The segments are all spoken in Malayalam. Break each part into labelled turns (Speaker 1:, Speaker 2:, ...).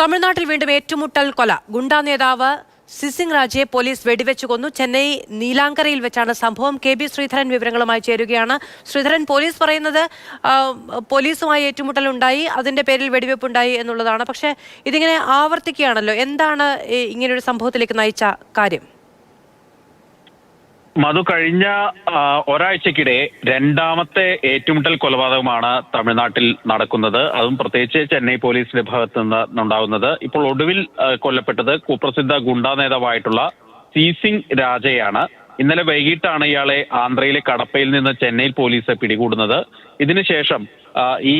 Speaker 1: തമിഴ്നാട്ടിൽ വീണ്ടും ഏറ്റുമുട്ടൽ കൊല. ഗുണ്ടാ നേതാവ് സിസിംഗ് രാജയെ പോലീസ് വെടിവെച്ചു കൊന്നു. ചെന്നൈ നീലാങ്കരയിൽ വെച്ചാണ് സംഭവം. കെ ബി ശ്രീധരൻ വിവരങ്ങളുമായി ചേരുകയാണ്. ശ്രീധരൻ പോലീസ് പറയുന്നത് പോലീസുമായി ഏറ്റുമുട്ടൽ ഉണ്ടായി അതിന്റെ പേരിൽ വെടിവെപ്പുണ്ടായി എന്നുള്ളതാണ്. പക്ഷേ ഇതിങ്ങനെ ആവർത്തിക്കുകയാണല്ലോ. എന്താണ് ഇങ്ങനെയൊരു സംഭവത്തിലേക്ക് നയിച്ച കാര്യം?
Speaker 2: മധു കഴിഞ്ഞ ഒരാഴ്ചക്കിടെ രണ്ടാമത്തെ ഏറ്റുമുട്ടൽ കൊലപാതകമാണ് തമിഴ്നാട്ടിൽ നടക്കുന്നത്. അതും പ്രത്യേകിച്ച് ചെന്നൈ പോലീസിന്റെ ഭാഗത്ത് നിന്ന് ഇപ്പോൾ ഒടുവിൽ കൊല്ലപ്പെട്ടത് കുപ്രസിദ്ധ ഗുണ്ടാ നേതാവായിട്ടുള്ള സി സിംഗ് രാജയാണ്. ഇന്നലെ വൈകിട്ടാണ് ഇയാളെ ആന്ധ്രയിലെ കടപ്പയിൽ നിന്ന് ചെന്നൈ പോലീസ് പിടികൂടുന്നത്. ഇതിനുശേഷം ഈ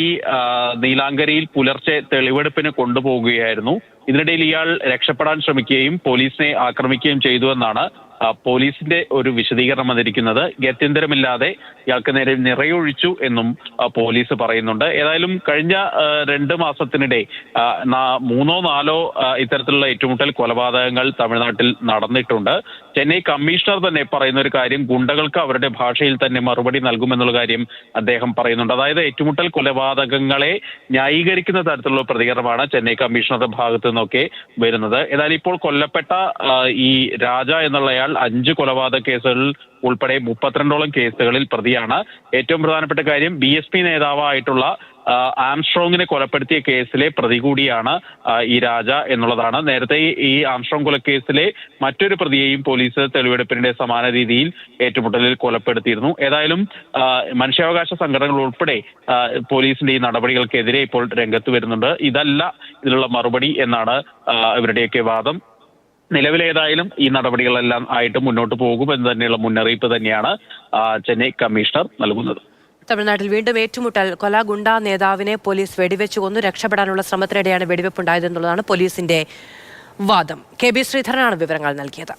Speaker 2: നീലാങ്കരയിൽ പുലർച്ചെ തെളിവെടുപ്പിന് കൊണ്ടുപോകുകയായിരുന്നു. ഇതിനിടയിൽ ഇയാൾ രക്ഷപ്പെടാൻ ശ്രമിക്കുകയും പോലീസിനെ ആക്രമിക്കുകയും ചെയ്തുവെന്നാണ് ആ, പോലീസിന്റെ ഒരു വിശദീകരണം വന്നിരിക്കുന്നത് ഗത്യന്തരമില്ലാതെ ഇയാൾക്ക് നേരെ നിറയൊഴിച്ചു എന്നും പോലീസ് പറയുന്നുണ്ട്. ഏതായാലും കഴിഞ്ഞ രണ്ട് മാസത്തിനിടെ മൂന്നോ നാലോ ഇത്തരത്തിലുള്ള ഏറ്റുമുട്ടൽ കൊലപാതകങ്ങൾ തമിഴ്നാട്ടിൽ നടന്നിട്ടുണ്ട്. ചെന്നൈ കമ്മീഷണർ തന്നെ പറയുന്ന ഒരു കാര്യം ഗുണ്ടകൾക്ക് അവരുടെ ഭാഷയിൽ തന്നെ മറുപടി നൽകുമെന്നുള്ള കാര്യം അദ്ദേഹം പറയുന്നുണ്ട്. അതായത് ഏറ്റുമുട്ടൽ കൊലപാതകങ്ങളെ ന്യായീകരിക്കുന്ന തരത്തിലുള്ള പ്രതികരണമാണ് ചെന്നൈ കമ്മീഷണറുടെ ഭാഗത്തു നിന്നൊക്കെ വരുന്നത്. ഏതായാലും ഇപ്പോൾ കൊല്ലപ്പെട്ട ഈ രാജ എന്നുള്ളയാൾ അഞ്ച് കൊലപാതക കേസുകളിൽ ഉൾപ്പെടെ മുപ്പത്തിരണ്ടോളം കേസുകളിൽ പ്രതിയാണ്. ഏറ്റവും പ്രധാനപ്പെട്ട കാര്യം ബി എസ് പി നേതാവായിട്ടുള്ള ആംസ്ട്രോങ്ങിനെ കൊലപ്പെടുത്തിയ കേസിലെ പ്രതി കൂടിയാണ് ഈ രാജ എന്നുള്ളതാണ്. നേരത്തെ ഈ- ആംസ്ട്രോങ് കൊലക്കേസിലെ മറ്റൊരു പ്രതിയെയും പോലീസ് തെളിവെടുപ്പിനിടെ സമാന രീതിയിൽ ഏറ്റുമുട്ടലിൽ കൊലപ്പെടുത്തിയിരുന്നു. ഏതായാലും മനുഷ്യാവകാശ സംഘടനകൾ ഉൾപ്പെടെ പോലീസിന്റെ ഈ നടപടികൾക്കെതിരെ ഇപ്പോൾ രംഗത്ത് വരുന്നുണ്ട്. ഇതല്ല ഇതിനുള്ള മറുപടി എന്നാണ് ഇവരുടെയൊക്കെ വാദം. നിലവിലേതായാലും ഈ നടപടികളെല്ലാം ആയിട്ട് മുന്നോട്ട് പോകും എന്ന് തന്നെയുള്ള മുന്നറിയിപ്പ് തന്നെയാണ് ചെന്നൈ കമ്മീഷണർ നൽകുന്നത്.
Speaker 1: തമിഴ്നാട്ടിൽ വീണ്ടും ഏറ്റുമുട്ടൽ. കൊല ഗുണ്ട നേതാവിനെ പോലീസ് വെടിവെച്ചു കൊന്നു. രക്ഷപ്പെടാനുള്ള ശ്രമത്തിനിടെയാണ് വെടിവെപ്പുണ്ടായതെന്നുള്ളതാണ് പോലീസിന്റെ വാദം. കെ ബി ശ്രീധരനാണ് വിവരങ്ങൾ നൽകിയത്.